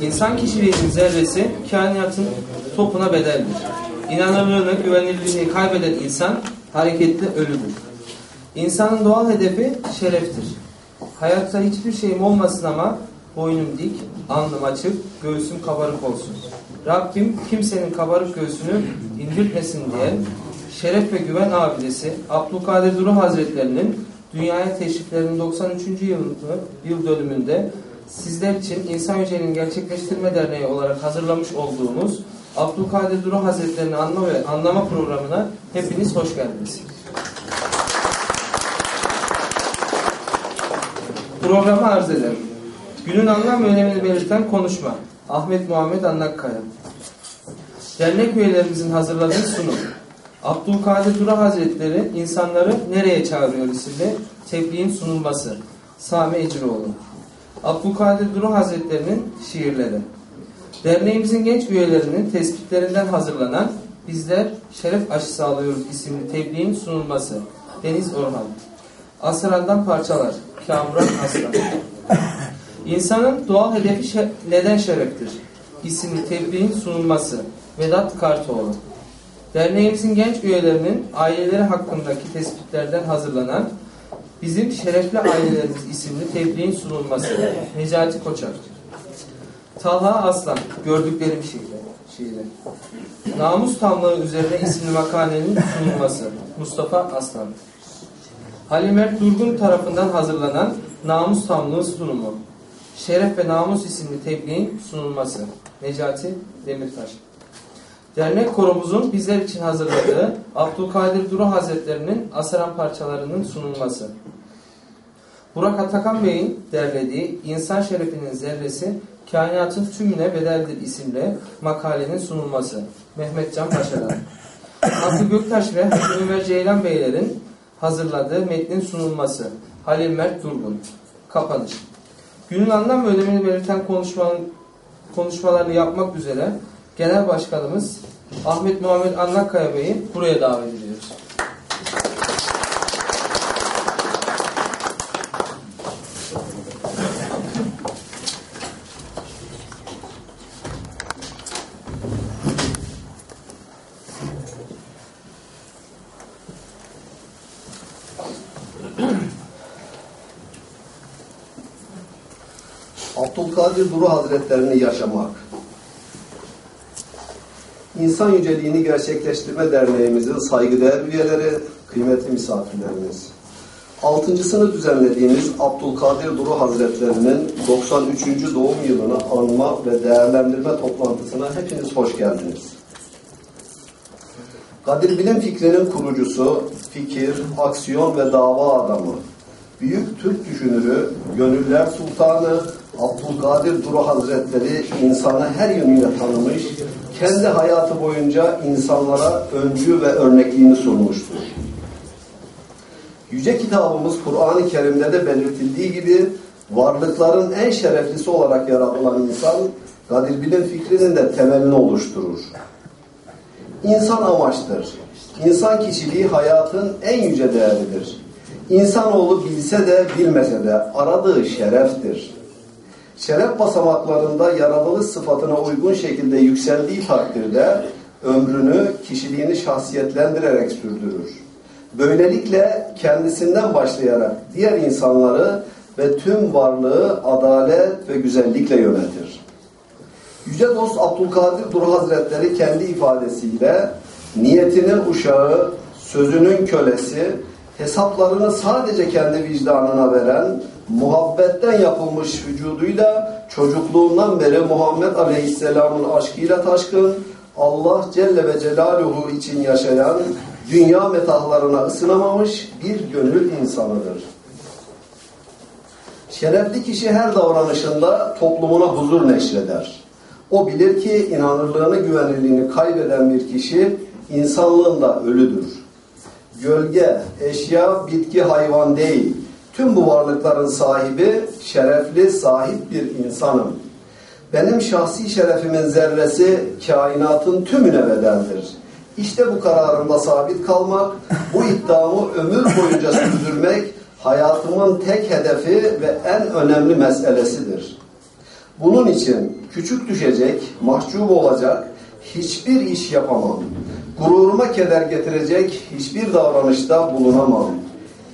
İnsan kişiliğinin zerresi kainatın topuna bedeldir. İnanırlığını, güvenilirliğini kaybeden insan hareketli ölüdür. İnsanın doğal hedefi şereftir. Hayatta hiçbir şeyim olmasın ama boynum dik, alnım açık, göğsüm kabarık olsun. Rabbim kimsenin kabarık göğsünü indirtmesin diye şeref ve güven abidesi Abdülkadir Duru Hazretlerinin dünyaya teşriflerinin 93. yıl, yıl dönümünde sizler için İnsan Yüceli'nin Gerçekleştirme Derneği olarak hazırlamış olduğumuz Abdülkadir Duru Hazretlerini anma ve anlama programına hepiniz hoş geldiniz. Programı arz ederim. Günün anlam ve önemini belirten konuşma. Ahmet Muhammed Anlakkaya. Dernek üyelerimizin hazırladığı sunum. Abdülkadir Dura Hazretleri insanları nereye çağırıyor isimli tebliğin sunulması. Sami Eciroğlu. Abdülkadir Dura Hazretlerinin şiirleri. Derneğimizin genç üyelerinin tespitlerinden hazırlanan Bizler Şeref Aşısı Alıyoruz isimli tebliğin sunulması. Deniz Orhan. Asran'dan parçalar. Kamuran Aslan. İnsanın doğal hedefi şe neden şereftir? İsimli tebliğin sunulması. Vedat Kartoğlu. Derneğimizin genç üyelerinin aileleri hakkındaki tespitlerden hazırlanan Bizim Şerefli Ailelerimiz isimli tebliğin sunulması. Necati Koçak. Talha Aslan. Gördüklerim şiiri. şiiri. Namus Tamlığı üzerine isimli makalenin sunulması. Mustafa Aslan. Halimer Durgun tarafından hazırlanan Namus Tamlığı sunumu. Şeref ve Namus isimli tebliğin sunulması. Necati Demirtaş. Dernek korumuzun bizler için hazırladığı Abdülkadir Duru Hazretlerinin Asaran parçalarının sunulması. Burak Atakan Bey'in derlediği İnsan Şerefinin Zerresi Kainatın Tümüne Bedeldir isimli makalenin sunulması. Mehmet Can Paşa'dan. Hakkı Göktaş ve Hakkı Ömer Ceylan Beylerin hazırladığı metnin sunulması. Halil Mert Durgun. Kapanış. Günün anlam ve önemini belirten konuşmalarını yapmak üzere Genel Başkanımız Ahmet Muhammed Anlakkaya Bey'i buraya davet ediyoruz. Abdülkadir Duru Hazretlerini yaşamak. İnsan Yüceliğini Gerçekleştirme Derneğimizin saygıdeğer üyeleri, kıymetli misafirlerimiz. Altıncısını düzenlediğimiz Abdülkadir Duru Hazretlerinin 93. doğum yılını anma ve değerlendirme toplantısına hepiniz hoş geldiniz. Kadir Bilim fikrinin kurucusu, fikir, aksiyon ve dava adamı, büyük Türk düşünürü, gönüller sultanı, Abdülkadir Duru Hazretleri insanı her yönüyle tanımış, kendi hayatı boyunca insanlara öncü ve örnekliğini sunmuştur. Yüce kitabımız Kur'an-ı Kerim'de de belirtildiği gibi varlıkların en şereflisi olarak yaratılan insan Kadir Bilim fikrinin de temelini oluşturur. İnsan amaçtır. İnsan kişiliği hayatın en yüce değeridir. İnsanoğlu bilse de bilmese de aradığı şereftir. Şeref basamaklarında yaratılış sıfatına uygun şekilde yükseldiği takdirde ömrünü, kişiliğini şahsiyetlendirerek sürdürür. Böylelikle kendisinden başlayarak diğer insanları ve tüm varlığı adalet ve güzellikle yönetir. Yüce dost Abdülkadir Duru Hazretleri kendi ifadesiyle niyetinin uşağı, sözünün kölesi, hesaplarını sadece kendi vicdanına veren, muhabbetten yapılmış vücuduyla çocukluğundan beri Muhammed Aleyhisselam'ın aşkıyla taşkın, Allah Celle ve Celaluhu için yaşayan, dünya metahlarına ısınamamış bir gönül insanıdır. Şerefli kişi her davranışında toplumuna huzur neşreder. O bilir ki inanırlığını, güvenilirliğini kaybeden bir kişi insanlığında ölüdür. Gölge, eşya, bitki, hayvan değil. Tüm bu varlıkların sahibi, şerefli, sahip bir insanım. Benim şahsi şerefimin zerresi kainatın tümüne bedeldir. İşte bu kararımda sabit kalmak, bu iddiamı ömür boyunca sürdürmek hayatımın tek hedefi ve en önemli meselesidir. Bunun için küçük düşecek, mahcup olacak hiçbir iş yapamam. Gururuma keder getirecek hiçbir davranışta bulunamam.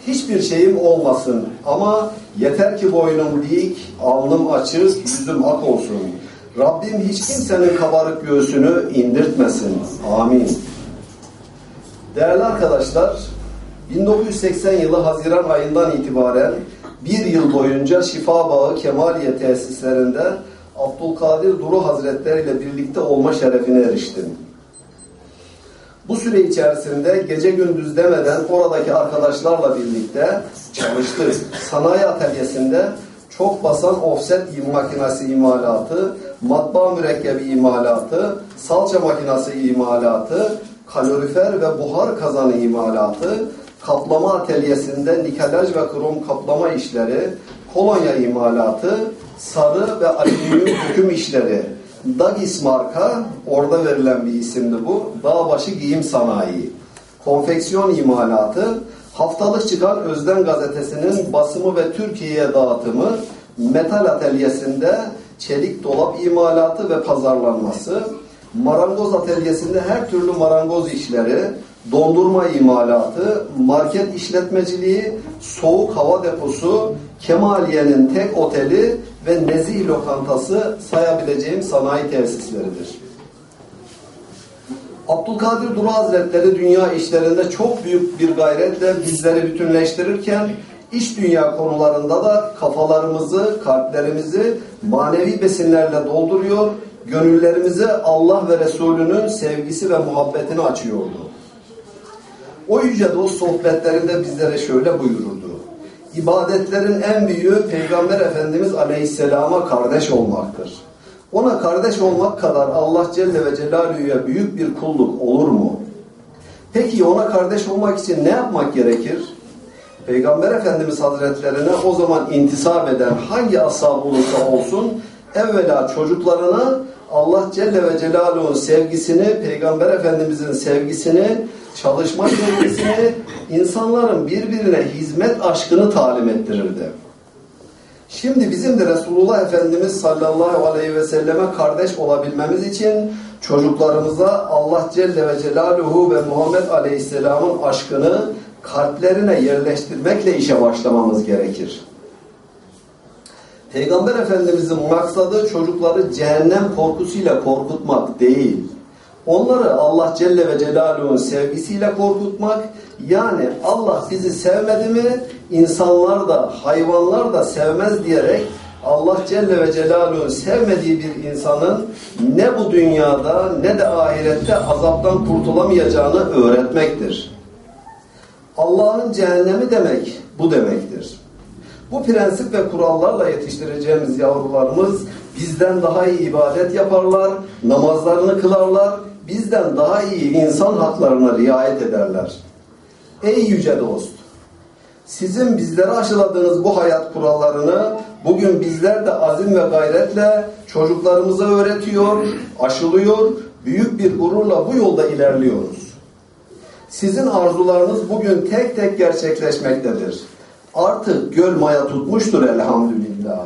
Hiçbir şeyim olmasın ama yeter ki boynum dik, alnım açık, yüzüm ak olsun. Rabbim hiç kimsenin kabarık göğsünü indirtmesin. Amin. Değerli arkadaşlar, 1980 yılı Haziran ayından itibaren bir yıl boyunca Şifa Bağı Kemaliye tesislerinde Abdülkadir Duru Hazretleri ile birlikte olma şerefine eriştim. Bu süre içerisinde gece gündüz demeden oradaki arkadaşlarla birlikte çalıştık. Sanayi atölyesinde çok basan offset makinesi imalatı, matbaa mürekkebi imalatı, salça makinesi imalatı, kalorifer ve buhar kazanı imalatı, kaplama atölyesinde nikelaj ve krom kaplama işleri, kolonya imalatı, sarı ve alüminyum döküm işleri, Dagis marka, orada verilen bir isimdi bu, Dağbaşı Giyim Sanayi, konfeksiyon imalatı, haftalık çıkan Özden gazetesinin basımı ve Türkiye'ye dağıtımı, metal atölyesinde çelik dolap imalatı ve pazarlanması, marangoz atölyesinde her türlü marangoz işleri, dondurma imalatı, market işletmeciliği, soğuk hava deposu, Kemaliye'nin tek oteli ve nezih lokantası sayabileceğim sanayi tesisleridir. Abdülkadir Duru Hazretleri dünya işlerinde çok büyük bir gayretle bizleri bütünleştirirken iş dünya konularında da kafalarımızı, kalplerimizi manevi besinlerle dolduruyor, gönüllerimizi Allah ve Resulünün sevgisi ve muhabbetini açıyordu. O yüce dost sohbetlerinde bizlere şöyle buyururdu. İbadetlerin en büyüğü Peygamber Efendimiz Aleyhisselam'a kardeş olmaktır. Ona kardeş olmak kadar Allah Celle ve Celaluhu'ya büyük bir kulluk olur mu? Peki ona kardeş olmak için ne yapmak gerekir? Peygamber Efendimiz Hazretlerine o zaman intisap eden hangi ashab olursa olsun evvela çocuklarına Allah Celle ve Celaluhu'nun sevgisini, Peygamber Efendimizin sevgisini, çalışma sevgisini, insanların birbirine hizmet aşkını talim ettirirdi. Şimdi bizim de Resulullah Efendimiz sallallahu aleyhi ve selleme kardeş olabilmemiz için çocuklarımıza Allah Celle ve Celaluhu ve Muhammed Aleyhisselam'ın aşkını kalplerine yerleştirmekle işe başlamamız gerekir. Peygamber Efendimizin maksadı çocukları cehennem korkusuyla korkutmak değil. Onları Allah Celle ve Celaluhu'nun sevgisiyle korkutmak, yani Allah bizi sevmedi mi, insanlar da, hayvanlar da sevmez diyerek Allah Celle ve Celaluhu'nun sevmediği bir insanın ne bu dünyada ne de ahirette azaptan kurtulamayacağını öğretmektir. Allah'ın cehennemi demek bu demektir. Bu prensip ve kurallarla yetiştireceğimiz yavrularımız bizden daha iyi ibadet yaparlar, namazlarını kılarlar, bizden daha iyi insan haklarına riayet ederler. Ey yüce dost! Sizin bizlere aşıladığınız bu hayat kurallarını bugün bizler de azim ve gayretle çocuklarımıza öğretiyor, aşılıyor, büyük bir gururla bu yolda ilerliyoruz. Sizin arzularınız bugün tek tek gerçekleşmektedir. Artık göl maya tutmuştur elhamdülillah.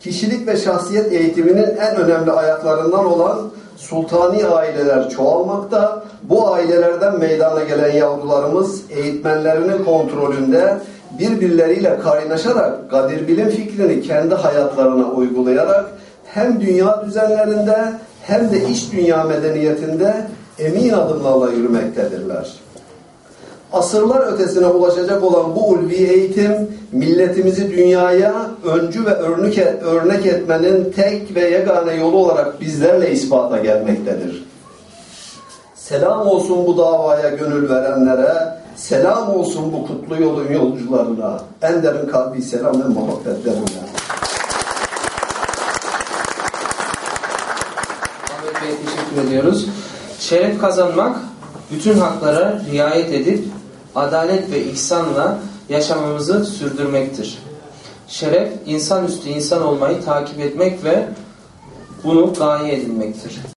Kişilik ve şahsiyet eğitiminin en önemli ayaklarından olan sultani aileler çoğalmakta. Bu ailelerden meydana gelen yavrularımız eğitmenlerinin kontrolünde birbirleriyle kaynaşarak Kadir Bilim fikrini kendi hayatlarına uygulayarak hem dünya düzenlerinde hem de iç dünya medeniyetinde emin adımlarla yürümektedirler. Asırlar ötesine ulaşacak olan bu ulvi eğitim milletimizi dünyaya öncü ve örnek, örnek etmenin tek ve yegane yolu olarak bizlerle ispata gelmektedir. Selam olsun bu davaya gönül verenlere, selam olsun bu kutlu yolun yolcularına, en derin kalbi selam ve muhabbetlerine. Ahmet Bey'e teşekkür ediyoruz. Şeref kazanmak, bütün haklara riayet edip adalet ve ihsanla yaşamamızı sürdürmektir. Şeref, insanüstü insan olmayı takip etmek ve bunu gaye edinmektir.